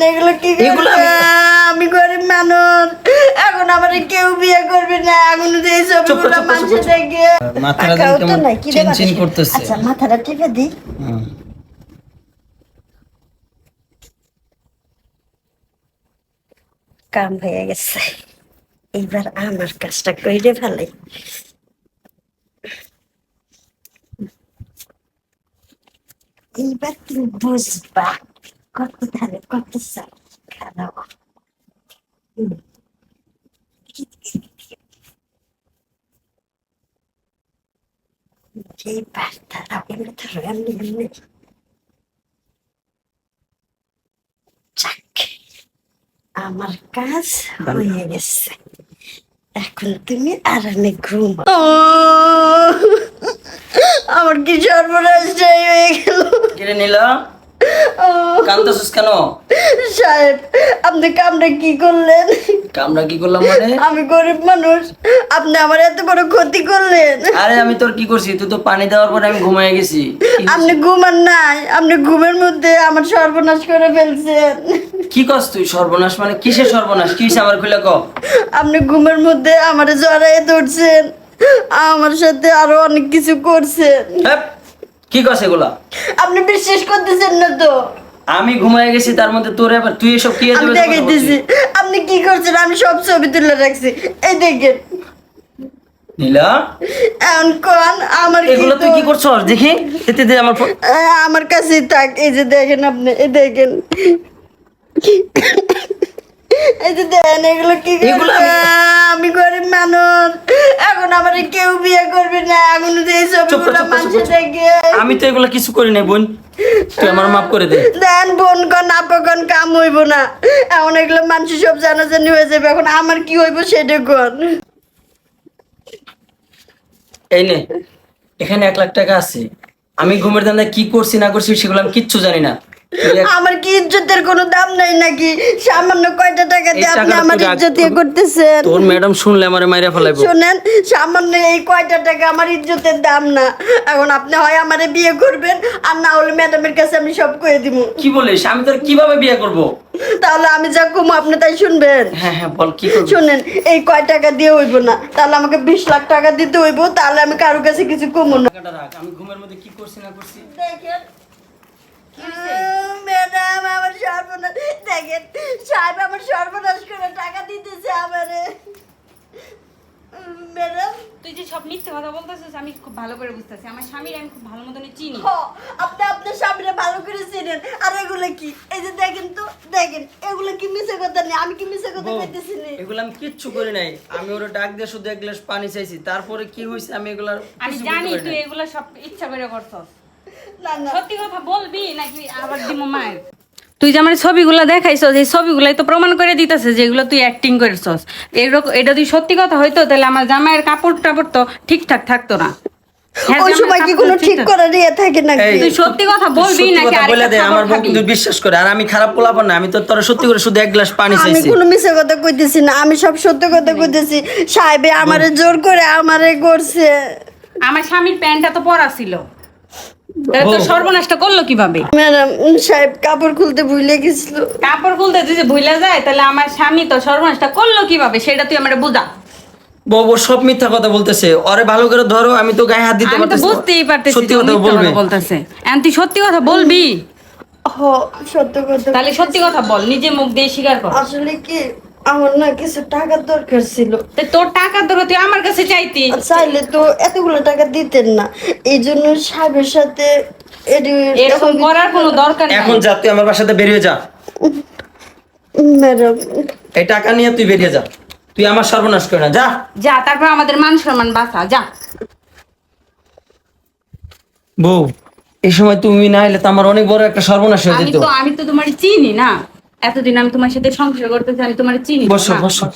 দেন এগুলো কি আমি- গরিব মানুষ। এখন আমার কেউ বিয়ে করবে না। এখন যে ছবিগুলো মানুষ দেখে মাথাটা কেমন চিনচিন করতেছে। আচ্ছা মাথাটা টিপে দিই। কাম হয়ে গেছে। এইবার আমার কাজটা কইরে ফেলাই এইবার তুমি বুঝবা। কত ধারে কত চাল খারাপ এইবার তারা এমনি ধরো এমনি এমনি আমার কাজ হয়ে গেছে এখন তুমি আরামে ঘুম আমার কি সর্বনাশ হয়ে গেল? কিরে নিলা? কেন? সাহেব আপনি কামটা কি করলেন? কামরা কি করলাম মানে? আমি গরিব মানুষ আপনি আমার এত বড় ক্ষতি করলেন। আরে আমি তোর কি করছি? তুই তো পানি দেওয়ার পরে আমি ঘুমিয়ে গেছি। আপনি ঘুমান নাই আপনি ঘুমের মধ্যে আমার সর্বনাশ করে ফেলছেন। কি কস তুই? সর্বনাশ মানে কিসের সর্বনাশ? কি আমার খুলে ক? আপনি ঘুমের মধ্যে আমার জড়াই ধরছেন আমার সাথে আরও অনেক কিছু করছেন। কি কস এগুলা? আপনি বিশ্বাস করতেছেন না তো। আমি ঘুমায় গেছি তার মধ্যে তোর এবার তুই এসব কি আমি দেখাই দিছি দেখাইতেছি আপনি কি করছেন? আমি সব ছবি তুলে রাখছি। এই দেখেন। নীলা? এখন কোন? আমার এগুলো তুই কি করছ করছস? দেখি। এতে দে আমার আমার কাছে থাক। এই যে দেখেন আপনি এই দেখেন। এই যে দেখেন এগুলো কি আমি- গরিব মানুষ। এখন আমার কেউ বিয়ে করবে না। এখন এই ছবিগুলো। দেখে। আমি তো এগুলো কিছু করি নাই বোন। তুই আমার মাফ করে দে। দেন বোন কন আপকন কাম হইব না। এখন এগুলো মানুষ সব জানাজানি হয়ে যাবে। এখন আমার কি হইব সেটা কোন? এই নে এখানে এক লাখ টাকা আছে। আমি ঘুমের ধান্দায় কি করছি না করছি সেগুলো আমি কিচ্ছু জানি না। আমার কি ইজ্জতের কোনো দাম নাই নাকি? সামান্য কয়টা টাকা দিয়ে আপনি আমার ইজ্জত ইয়ে করতেছেন? তোর ম্যাডাম শুনলে আমার মাইরা ফেলাইবো। শোনেন সামান্য এই কয়টা টাকা আমার ইজ্জতের দাম না। এখন আপনি হয় আমারে বিয়ে করবেন আর না হলে ম্যাডামের কাছে আমি সব কয়ে দিব কি বলিস? আমি তোর কীভাবে বিয়ে করব? তাহলে আমি যা কমো আপনি তাই শুনবেন? হ্যাঁ হ্যাঁ বল কি করবি? শুনেন এই কয় টাকা দিয়ে হইব না। তাহলে আমাকে বিশ লাখ টাকা দিতে হইব তাহলে আমি কারও কাছে কিছু কমো না। আমি ঘুমের মধ্যে কি করছি না করছি? দেখেন ম্যাডাম আমার সর্বনাশ দেখেন সাহেব আমার সর্বনাশ করে টাকা দিতেছে আমারে ম্যাডাম তুই যে সব মিথ্যে কথা বলতেছিস আমি খুব ভালো করে বুঝতেছি। আমার স্বামীর আমি খুব ভালো মতনই চিনি। আপনি আপনার স্বামীরা ভালো করে চেনেন। আর এগুলো কি? এই যে দেখেন তো দেখেন এগুলো কি মিছে কথা নেই? আমি কি মিছে কথা কইতেছি নি? এগুলো আমি কিচ্ছু করি নাই। আমি ওরা ডাক দিয়ে শুধু এক গ্লাস পানি চাইছি। তারপরে কি হয়েছে আমি এগুলো আমি জানি তুই এগুলো সব ইচ্ছা করে করছস। না না। সত্যি কথা বলবি নাকি আবার দিমু মায়ের? তুই যে আমার ছবিগুলো দেখাইছস এই ছবিগুলাই তো প্রমাণ করে দিতেছে যেগুলো তুই অ্যাক্টিং করেছস। এরকম এটা তুই সত্যি কথা হইতো তাহলে আমার জামাইয়ের কাপড় টাপড় তো ঠিকঠাক থাকতো না। হ্যাঁ, ওই সময় কি কোনো ঠিক থাকতো। করা থাকে নাকি? তুই সত্যি কথা বলবি নাকি বলে দে আমার বউ কিন্তু বিশ্বাস করে আর আমি খারাপ না আমি তো তোর সত্যি করে শুধু এক গ্লাস পানি আমি চাইছি। কোনো মিছে কথা কইতেছি না আমি সব সত্য কথা কইতেছি। সাহেবে আমারে জোর করে আমারে করছে। আমার স্বামীর প্যান্টটা তো পরা ছিল। তো। সর্বনাশটা করল কীভাবে? ম্যাডাম সাহেব কাপড় খুলতে ভুলে গেছিল। কাপড় খুলতে তুই যে ভুলে যায় তাহলে আমার স্বামী তো সর্বনাশটা করল কীভাবে? সেটা তুই আমার বুঝা। বউ সব মিথ্যা কথা বলতেছে। ওরে ভালো করে ধরো আমি তো গায়ে হাত দিতে আমি তো বুঝতেই পারতেছি সত্যি কথা বলবে? বলতেছে। এখন তুই সত্যি কথা বলবি? হ সত্য কথা। তাহলে সত্যি কথা বল নিজে মুখ দিয়ে স্বীকার কর। আসলে কি আমার না কিছু টাকার দরকার ছিল। তো তোর টাকার দরকার তুই আমার কাছে চাইতি? চাইলে তো এতগুলো টাকা দিতেন না। এই জন্য সাহেবের সাথে এরকম করার কোনো দরকার এখন যা তুই আমার বাসাতে বেরিয়ে যা। ম্যাডাম। এই টাকা নিয়ে তুই বেরিয়ে যা। তুই আমার সর্বনাশ করে না যা। যা তারপর আমাদের মান সম্মান বাঁচা যা। বউ এই সময় তুমি না এলে তো আমার অনেক বড় একটা সর্বনাশ হয়ে যেত। তো আমি তো তোমার চিনি না। এতদিন আমি তোমার সাথে সংসার করতেছি আমি তোমার চিনি বসো বসো।